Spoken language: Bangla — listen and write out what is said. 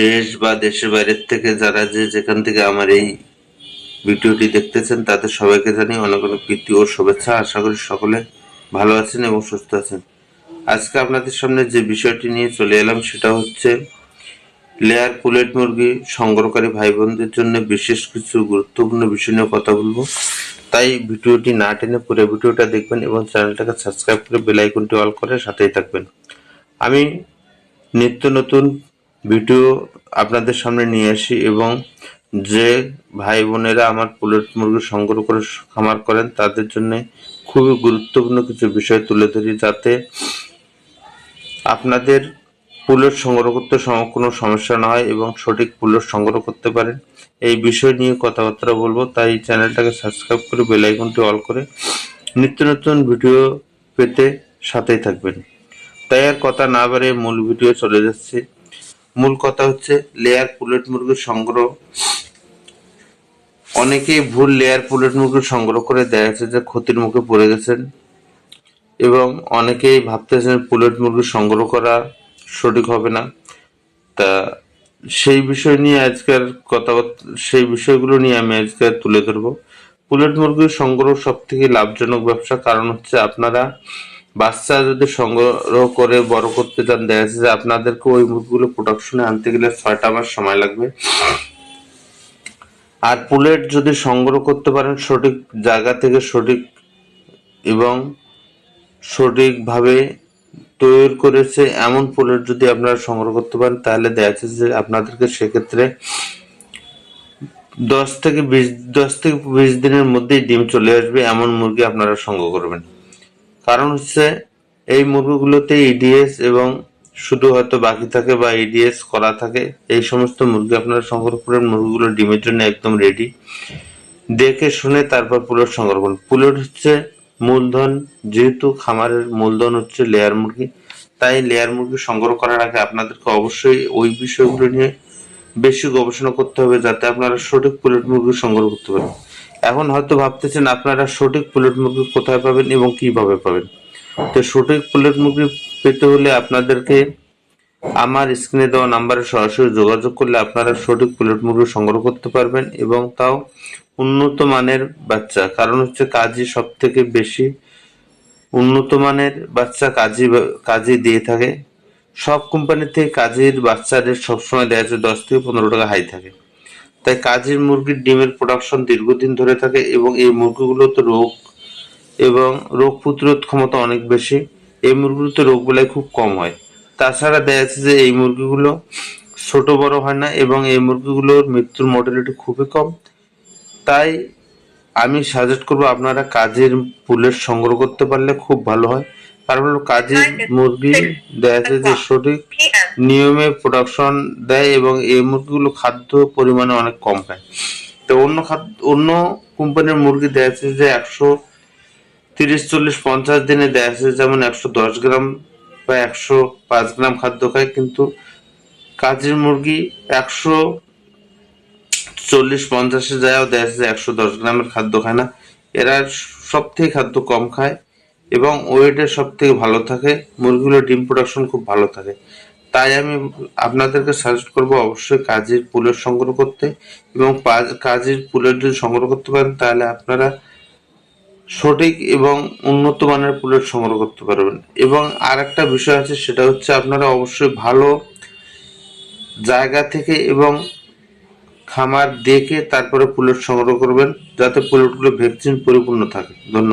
দেশ বা দেশের বাইরের থেকে যারা যে যেখান থেকে আমার এই ভিডিওটি দেখতেছেন, তাদের সবাইকে জানি অনেক অনেক প্রীতি ও শুভেচ্ছা। আশা করি সকলে ভালো আছেন এবং সুস্থ আছেন। আজকে আপনাদের সামনে যে বিষয়টি নিয়ে চলে এলাম, সেটা হচ্ছে লেয়ার পুলেট মুরগি সংগ্রহকারী ভাই বোনদের জন্য বিশেষ কিছু গুরুত্বপূর্ণ বিষয় নিয়ে কথা বলব। তাই ভিডিওটি না টেনে পুরো ভিডিওটা দেখবেন এবং চ্যানেলটাকে সাবস্ক্রাইব করে বেল আইকনটি অল করে সাথেই থাকবেন। আমি নিত্য নতুন ভিডিও আপনাদের সামনে নিয়ে আসি এবং যে ভাই বোনেরা আমার পুলেট মুরগি সংগ্রহ করে খামার করেন, তাদের জন্য খুবই গুরুত্বপূর্ণ কিছু বিষয় তুলে ধরি যাতে আপনাদের পুলেট সংগ্রহ করতে কোনো সমস্যা না হয় এবং সঠিক পুলেট সংগ্রহ করতে পারেন। এই বিষয় নিয়ে কথাবার্তা বলব, তাই চ্যানেলটাকে সাবস্ক্রাইব করে বেল আইকনটি অল করে নিত্য নতুন ভিডিও পেতে সাথেই থাকবেন। তাই আর কথা না বাড়িয়ে মূল ভিডিও চলে যাচ্ছে। মূল কথা হচ্ছে লেয়ার পুলেট মুরগির সংগ্রহ। অনেকেই ভুল লেয়ার পুলেট মুরগি সংগ্রহ করে দেখা যাচ্ছে যে ক্ষতির মুখে পড়ে গেছেন এবং অনেকেই ভাবতেছেন পুলেট মুরগি সংগ্রহ করা সঠিক হবে না। তা সেই বিষয় নিয়ে আজকের কথাবার্তা সেই বিষয়গুলো নিয়ে আমি আজকে তুলে ধরবো। পুলেট মুরগির সংগ্রহ সব থেকে লাভজনক ব্যবসা কারণ হচ্ছে আপনারা বাচ্চা যদি সংগ্রহ করে, বড় করতে চান, দেখা যাচ্ছে যে আপনাদেরকে ওই মুরগিগুলো প্রোডাকশনে আনতে গেলে ছয়টা মাস সময় লাগবে। আর পুলেট যদি সংগ্রহ করতে পারেন সঠিক জায়গা থেকে সঠিক এবং সঠিকভাবে তৈরি করেছে এমন পুলেট যদি আপনারা সংগ্রহ করতে পারেন, তাহলে দেখা যাচ্ছে যে আপনাদেরকে সেক্ষেত্রে দশ থেকে বিশ, দশ থেকে বিশ দিনের মধ্যেই ডিম চলে আসবে এমন মুরগি আপনারা সংগ্রহ করবেন। কারণ হচ্ছে এই মুরগিগুলোতে ইডিএস এবং শুধু হয়তো বাকি থাকে বা ইডিএস করা থাকে, এই সমস্ত মুরগি আপনারা সংগ্রহ করেন মুরগিগুলো ডিমের জন্য একদম রেডি দেখে শুনে তারপর পুলট সংগ্রহ করুন পুলট হচ্ছে মূলধন, যেহেতু খামারের মূলধন হচ্ছে লেয়ার মুরগি, তাই লেয়ার মুরগি সংগ্রহ করার আগে আপনাদেরকে অবশ্যই ওই বিষয়গুলো নিয়ে বেশি গবেষণা করতে হবে যাতে আপনারা সঠিক পুলেট মুরগি সংগ্রহ করতে পারেন। এখন হয়তো ভাবতেছেন আপনারা সঠিক পুলেট মুরগি কোথায় পাবেন এবং কীভাবে পাবেন। তো সঠিক পুলেট মুরগি পেতে হলে আপনাদেরকে আমার স্ক্রিনে দেওয়া নাম্বারে সরাসরি যোগাযোগ করলে আপনারা সঠিক পুলেট মুরগি সংগ্রহ করতে পারবেন এবং তাও উন্নত মানের বাচ্চা। কারণ হচ্ছে কাজই সব থেকে বেশি উন্নত মানের বাচ্চা কাজী কাজী দিয়ে থাকে। সব কোম্পানিতে কাজের বাচ্চা রেট সবসময় দেওয়া যাচ্ছে দশ থেকে পনেরো টাকা হাই থাকে। তাই কাজের মুরগির ডিমের প্রোডাকশন দীর্ঘদিন ধরে থাকে এবং এই মুরগিগুলোতে রোগ এবং রোগ প্রতিরোধ ক্ষমতা অনেক বেশি। এই মুরগিগুলোতে রোগ বেলায় খুব কম হয়। তাছাড়া দেখা যাচ্ছে যে এই মুরগিগুলো ছোট বড় হয় না এবং এই মুরগিগুলোর মৃত্যুর মর্টালিটি খুবই কম। তাই আমি সাজেস্ট করব আপনারা কাজের পুলের সংগ্রহ করতে পারলে খুব ভালো হয়। কারণ হলো কাজের মুরগি দেখা যাচ্ছে যে সঠিক নিয়মে প্রোডাকশন দেয় এবং এই মুরগিগুলো খাদ্য পরিমাণে অনেক কম খায়। তো অন্য খাদ্য অন্য কোম্পানির মুরগি দেখা যাচ্ছে যে একশো তিরিশ চল্লিশ পঞ্চাশ দিনে দেখা যাচ্ছে যেমন একশো দশ গ্রাম বা একশো পাঁচ গ্রাম খাদ্য খায় কিন্তু কাজের মুরগি একশো চল্লিশ পঞ্চাশে যায়ও দেখা যাচ্ছে একশো দশ গ্রামের খাদ্য খায় না এরা সব থেকে খাদ্য কম খায়। এবং ওয়েটের সব থেকে ভালো থাকে। মুরগিগুলোর ডিম প্রোডাকশন খুব ভালো থাকে। তাই আমি আপনাদেরকে সাজেস্ট করব অবশ্যই কাজের পুলের সংগ্রহ করতে এবং কাজের পুলের যদি সংগ্রহ করতে পারেন, তাহলে আপনারা সঠিক এবং উন্নত মানের পুলেট সংগ্রহ করতে পারবেন। এবং আর একটা বিষয় আছে, সেটা হচ্ছে আপনারা অবশ্যই ভালো জায়গা থেকে এবং খামার দেখে তারপরে পুলেট সংগ্রহ করবেন, যাতে পুলেটগুলো ভ্যাকসিন পরিপূর্ণ থাকে। ধন্যবাদ।